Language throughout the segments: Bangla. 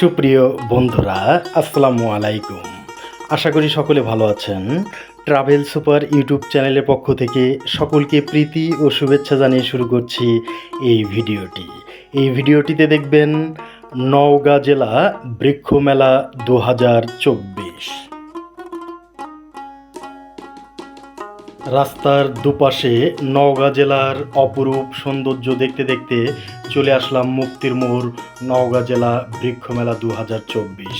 সুপ্রিয় বন্ধুরা, আসসালামু আলাইকুম। আশা করি সকলে ভালো আছেন। ট্রাভেল সুপার ইউটিউব চ্যানেলের পক্ষ থেকে সকলকে প্রীতি ও শুভেচ্ছা জানিয়ে শুরু করছি এই ভিডিওটি। এই ভিডিওটিতে দেখবেন নওগাঁ জেলা বৃক্ষ মেলা দু রাস্তার দুপাশে নওগাঁ জেলার অপরূপ সৌন্দর্য দেখতে দেখতে চলে আসলাম মুক্তির মোড়, নওগাঁ জেলা বৃক্ষ মেলা দু হাজার চব্বিশ।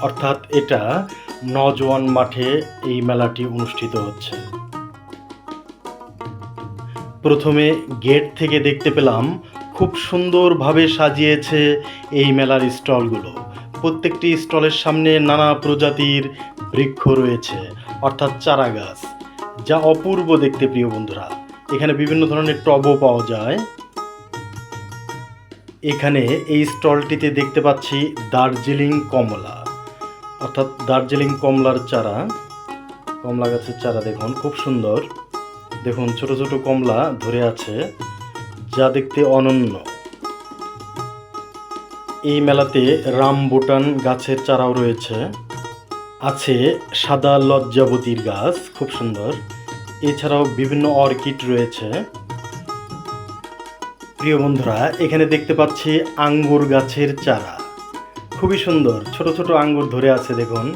অর্থাৎ এটা নজওয়ান মাঠে এই মেলাটি অনুষ্ঠিত হচ্ছে। প্রথমে গেট থেকে দেখতে পেলাম খুব সুন্দরভাবে সাজিয়েছে এই মেলার স্টলগুলো। প্রত্যেকটি স্টলের সামনে নানা প্রজাতির বৃক্ষ রয়েছে, অর্থাৎ চারা গাছ যা অপূর্ব দেখতে প্রিয় বন্ধুরা। এখানে বিভিন্ন ধরনের টবও পাওয়া যায়। এখানে এই স্টলটিতে দেখতে পাচ্ছি দার্জিলিং কমলা। অর্থাৎ দার্জিলিং কমলার চারা। কমলা গাছের চারা দেখুন, খুব সুন্দর। দেখুন, ছোট ছোট কমলা ধরে আছে, যা দেখতে অনন্য। এই মেলাতে রামবুটান গাছের চারাও রয়েছে। আছে সাদা লজ্জাবতীর গাছ, খুব সুন্দর। এছাড়াও বিভিন্ন অর্কিড রয়েছে। প্রিয় বন্ধুরা, এখানে দেখতে পাচ্ছি আঙ্গুর গাছের চারা। খুবই সুন্দর, ছোট ছোট আঙ্গুর ধরে আছে দেখুন।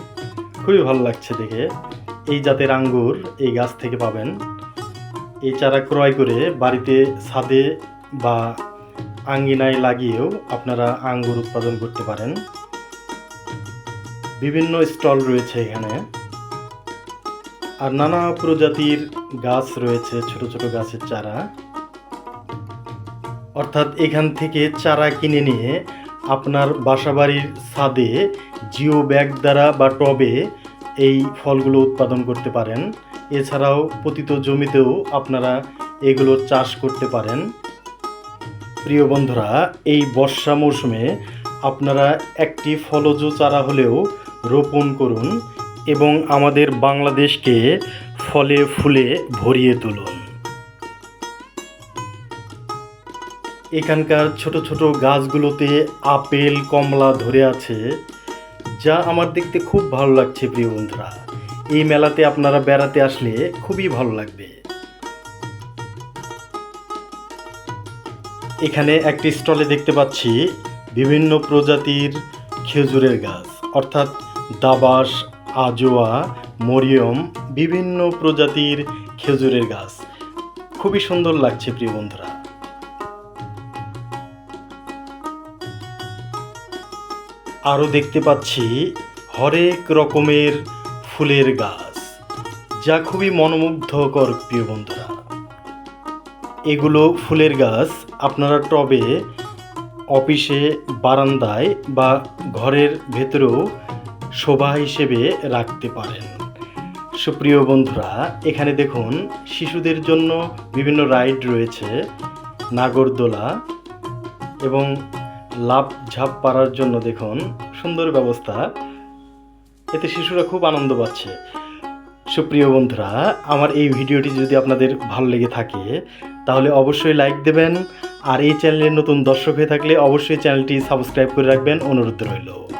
খুবই ভালো লাগছে দেখে। এই জাতের আঙ্গুর এই গাছ থেকে পাবেন। এই চারা ক্রয় করে বাড়িতে ছাদে বা আঙ্গিনায় লাগিয়েও আপনারা আঙ্গুর উৎপাদন করতে পারেন। বিভিন্ন স্টল রয়েছে এখানে। আর নানা প্রজাতির গাছ রয়েছে, ছোট ছোট গাছের চারা। অর্থাৎ এখান থেকে চারা কিনে নিয়ে আপনার বাসাবাড়ির ছাদে জিও ব্যাগ দ্বারা বা টবে এই ফলগুলো উৎপাদন করতে পারেন। এছাড়াও পতিত জমিতেও আপনারা এগুলো চাষ করতে পারেন। প্রিয় বন্ধুরা, এই বর্ষা মৌসুমে আপনারা একটি ফলজ চারা হলেও রোপণ করুন। এবং আমাদের বাংলাদেশকে ফলে ফুলে ভরিয়ে তুলুন। এখানকার ছোট ছোট গাছগুলোতে আপেল, কমলা ধরে আছে, যা আমার দেখতে খুব ভালো লাগছে প্রিয় বন্ধুরা। এই মেলাতে আপনারা বেড়াতে আসলে খুবই ভালো লাগবে। এখানে একটি স্টলে দেখতে পাচ্ছি বিভিন্ন প্রজাতির খেজুরের গাছ, অর্থাৎ দাবাস আজোয়া, মরিয়ম, বিভিন্ন প্রজাতির খেজুরের গাছ। খুবই সুন্দর লাগছে প্রিয় বন্ধুরা। আরও দেখতে পাচ্ছি হরেক রকমের ফুলের গাছ, যা খুবই মনোমুগ্ধকর প্রিয় বন্ধুরা। এগুলো ফুলের গাছ আপনারা টবে, অফিসে, বারান্দায় বা ঘরের ভেতরেও শোভা হিসেবে রাখতে পারেন। সুপ্রিয় বন্ধুরা, এখানে দেখুন, শিশুদের জন্য বিভিন্ন রাইড রয়েছে, নাগরদোলা এবং লাভ ঝাঁপ পাড়ার জন্য দেখুন, সুন্দর ব্যবস্থা। এতে শিশুরা খুব আনন্দ পাচ্ছে। সুপ্রিয় বন্ধুরা, আমার এই ভিডিওটি যদি আপনাদের ভালো লেগে থাকে, তাহলে অবশ্যই লাইক দেবেন, আর এই চ্যানেলের নতুন দর্শক হয়ে থাকলে অবশ্যই চ্যানেলটি সাবস্ক্রাইব করে রাখবেন। অনুরোধ রইল।